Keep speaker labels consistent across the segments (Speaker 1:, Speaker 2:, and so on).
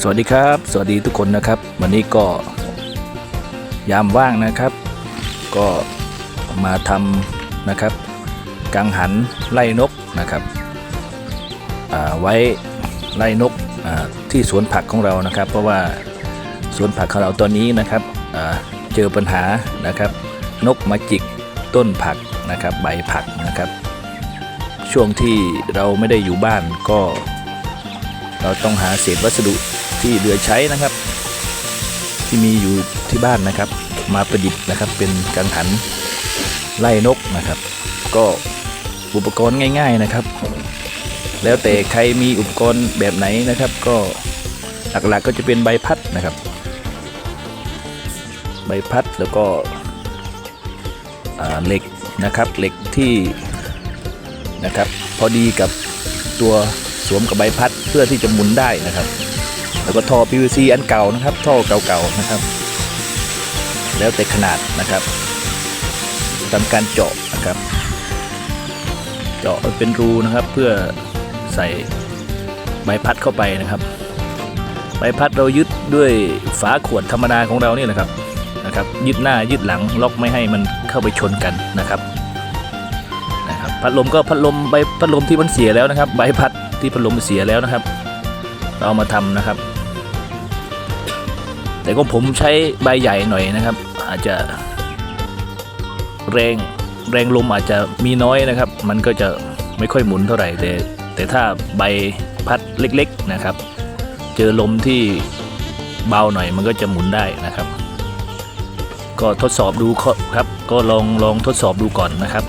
Speaker 1: สวัสดีครับ สวัสดีทุกคนนะครับ วันนี้ก็ยามว่างนะครับ ก็มาทำนะครับ กังหันไล่นกนะครับไว้ไล่นกที่สวนผักของเรานะครับ เพราะว่าสวนผักของเราตอนนี้นะครับเจอปัญหานะครับ นกมาจิกต้นผักนะครับ ใบผักนะครับ ช่วงที่เราไม่ได้อยู่บ้านก็ เราต้องหาเศษวัสดุ ที่เหลือใช้นะครับ ที่มีอยู่ที่บ้านนะครับ มาประดิษฐ์นะครับ เป็นกังหันไล่นกนะครับ ก็อุปกรณ์ง่าย ๆนะครับ แล้วแต่ใครมีอุปกรณ์แบบไหนนะครับ ก็หลักๆก็จะเป็นใบพัดนะครับ ใบพัดแล้วก็เหล็กนะครับเหล็กที่นะครับ พอดีกับตัวสวมกับใบพัดเพื่อที่จะหมุนได้นะครับ แล้วก็ท่อ PVC อันเก่านะครับ ท่อเก่าๆนะครับ แล้วแต่ขนาดนะครับทำการเจาะนะครับ เจาะเป็นรูนะครับเพื่อใส่ใบพัดเข้าไปนะครับ ใบพัดเรายึดด้วยฝาขวดธรรมดาของเราเนี่ยนะครับนะครับ ยึดหน้ายึดหลังล็อกไม่ให้มันเข้าไปชนกันนะครับนะครับ พัดลมก็พัดลมใบพัดลมที่มันเสียแล้วนะครับ ใบพัดที่พัดลมเสียแล้วนะครับ เราเอามาทำนะครับ แต่ก็ผมใช้ใบใหญ่หน่อยนะครับ อาจจะแรงแรงลมอาจจะมีน้อยนะครับ มันก็จะไม่ค่อยหมุนเท่าไหร่แต่แต่ถ้าใบพัดเล็กๆนะครับ เจอลมที่เบาหน่อยมันก็จะหมุนได้นะครับ ก็ทดสอบดูครับ ก็ลองลองทดสอบดูก่อนนะครับ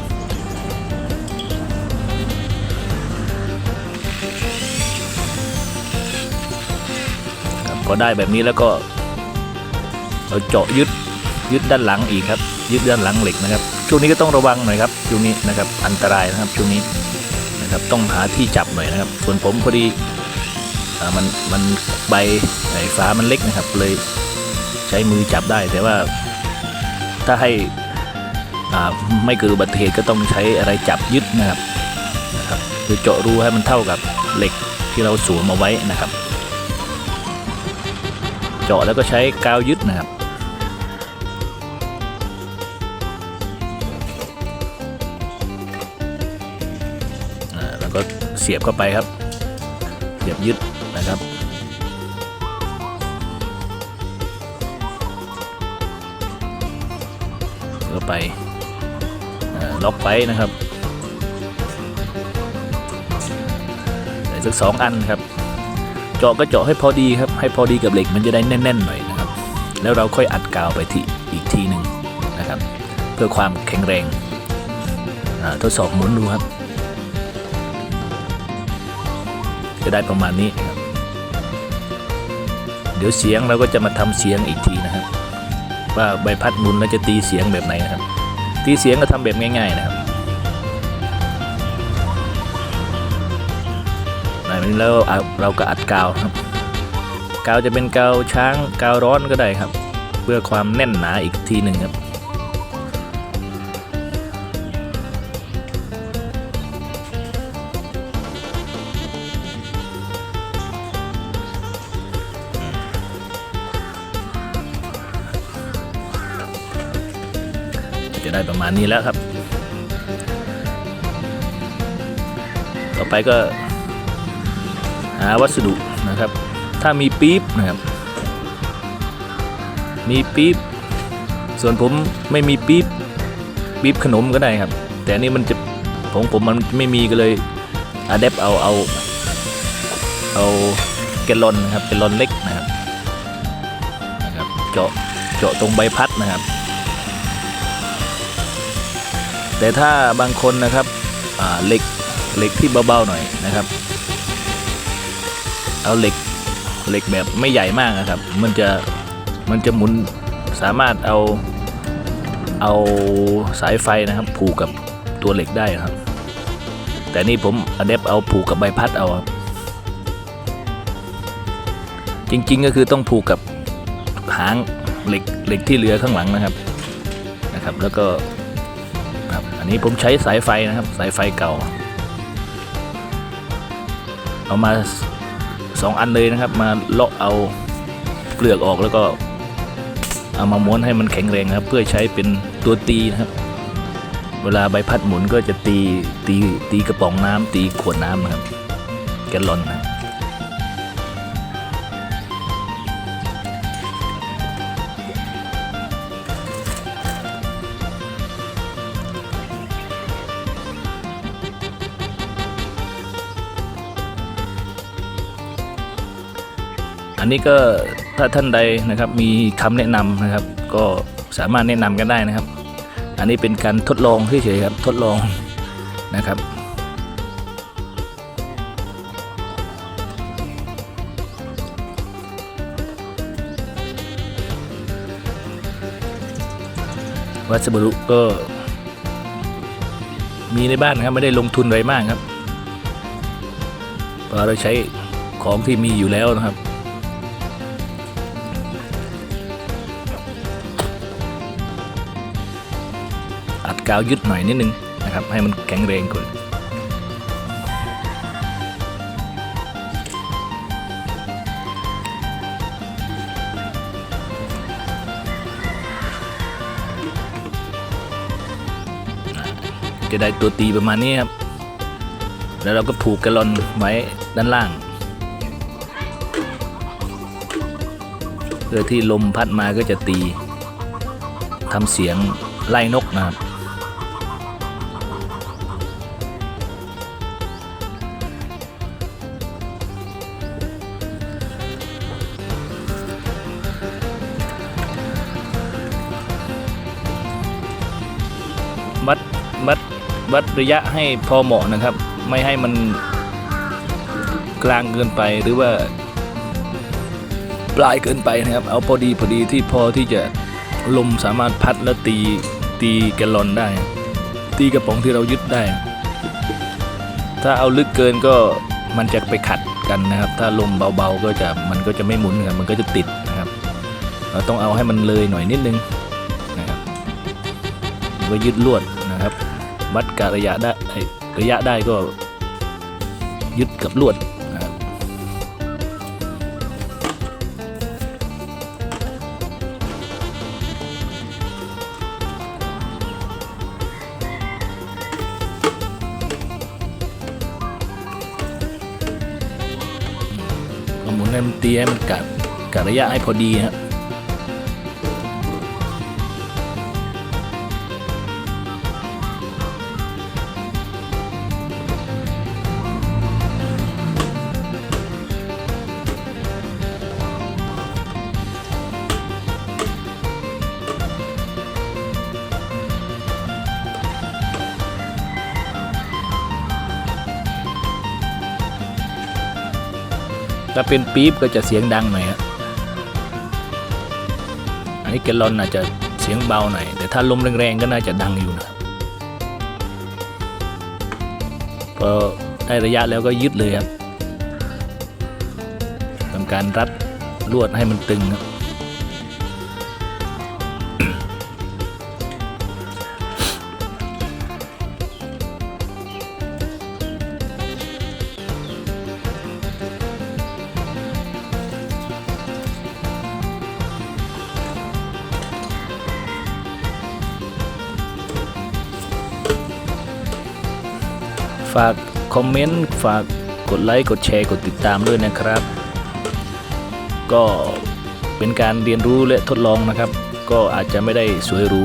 Speaker 1: ก็ได้แบบนี้แล้วก็ เราเจาะยึดยึดด้านหลังอีกครับ ยึดด้านหลังเหล็กนะครับ ช่วงนี้ก็ต้องระวังหน่อยครับช่วงนี้นะครับอันตรายนะครับช่วงนี้นะครับต้องหาที่จับหน่อยนะครับ ส่วนผมพอดีมันมันใบไอ้ฟ้ามันเล็กนะครับ เลยใช้มือจับได้แต่ว่าถ้าให้อ่าไม่เกิดอุบัติเหตุก็ต้องใช้อะไรจับยึดนะครับนะครับคือเจาะรูให้มันเท่ากับเหล็กที่เราสวมเอาไว้นะครับ เจาะแล้วก็ใช้กาวยึดนะครับแล้วก็เสียบเข้าไปครับ เสียบยึดนะครับเข้าไปล็อกไปนะครับใส่สักสองอันครับ เจาะก็เจาะให้พอดีครับ ให้พอดีกับเหล็กมันจะได้แน่นๆหน่อยนะครับ แล้วเราค่อยอัดกาวไปที่อีกทีหนึ่งนะครับ เพื่อความแข็งแรงอ่าทดสอบหมุนดูครับ จะได้ประมาณนี้ครับเดี๋ยวเสียงเราก็จะมาทำเสียงอีกทีนะครับ ว่าใบพัดหมุนเราจะตีเสียงแบบไหนนะครับ ตีเสียงก็ทำแบบง่าย ๆนะครับ นี้แล้วเอาเราก็อัดกาวครับ กาวจะเป็นกาวช้างกาวร้อนก็ได้ครับ เพื่อความแน่นหนาอีกทีหนึ่งครับจะได้ประมาณนี้แล้วครับ ต่อไปก็ หาวัสดุนะครับ ถ้ามีปี๊บนะครับ มีปี๊บส่วนผมไม่มีปี๊บปี๊บขนมก็ได้ครับ แต่อันนี่มันจะของผมมันไม่มีก็เลยอะเดปเอาเอาเอาแกลลอนนะครับแกลลอนเล็กนะครับนะครับเจาะเจาะตรงใบพัดนะครับ แต่ถ้าบางคนนะครับเหล็กเหล็กที่เบาๆหน่อยนะครับ เอาเหล็กเหล็กแบบไม่ใหญ่มากนะครับ มันจะมันจะหมุนสามารถเอาเอาสายไฟนะครับ ผูกกับตัวเหล็กได้ครับ แต่นี่ผมอเดบเอาผูกกับใบพัดเอาครับจริงๆก็คือต้องผูกกับหางเหล็กเหล็กที่เหลือข้างหลังนะครับนะครับ แล้วก็ครับอันนี้ผมใช้สายไฟนะครับ สายไฟเก่า เอามา สองอันเลยนะครับ มาเลาะเอาเปลือกออกแล้วก็เอามาม้วนให้มันแข็งแรงครับ เพื่อใช้เป็นตัวตีนะครับ เวลาใบพัดหมุนก็จะตีตีตีกระป๋องน้ำตีขวดน้ำนะครับ แกลลอนนะ อันนี้ก็ถ้าท่านใดนะครับมีคำแนะนำนะครับ ก็สามารถแนะนำกันได้นะครับ อันนี้เป็นการทดลองเฉยๆครับทดลองนะครับวัสดุก็ มีในบ้านครับไม่ได้ลงทุนอะไรมากครับเพราะเราใช้ของที่มีอยู่แล้วนะครับ กาวยึดหน่อยนิดนึงนะครับ ให้มันแข็งแรงก่อนจะได้ตัวตีประมาณนี้ครับ แล้วเราก็ผูกแกลลอนไว้ด้านล่าง เพื่อที่ลมพัดมาก็จะตีทำเสียงไล่นกนะครับ วัดวัดวัดระยะให้พอเหมาะนะครับ ไม่ให้มันกลางเกินไปหรือว่า ปลายเกินไปนะครับ เอาพอดีพอดีที่พอที่จะลมสามารถพัดแล้วตีตีแกลลอนได้ ตีกระป๋องที่เรายึดได้ ถ้าเอาลึกเกินก็มันจะไปขัดกันนะครับ ถ้าลมเบาๆก็จะมันก็จะไม่หมุนครับมันก็จะติดนะครับ เราต้องเอาให้มันเลยหน่อยนิดนึงนะครับก็ยึดลวด นะครับ วัดกะระยะได้ระยะได้ก็ยึดกับลวดนะครับหมุนให้มันตีให้มันกัดกัดระยะให้พอดีครับ ถ้าเป็นปี๊บก็จะเสียงดังหน่อยอันนี้แกลลอนอาจจะเสียงเบาหน่อยแต่ถ้าลมแรงๆก็น่าจะดังอยู่นะพอได้ระยะแล้วก็ยึดเลยครับทำการรัดลวดให้มันตึงครับ ฝากคอมเมนต์ ฝากกดไลค์ กดแชร์ กดติดตามด้วยนะครับ ก็เป็นการเรียนรู้และทดลองนะครับ ก็อาจจะไม่ได้สวยหรู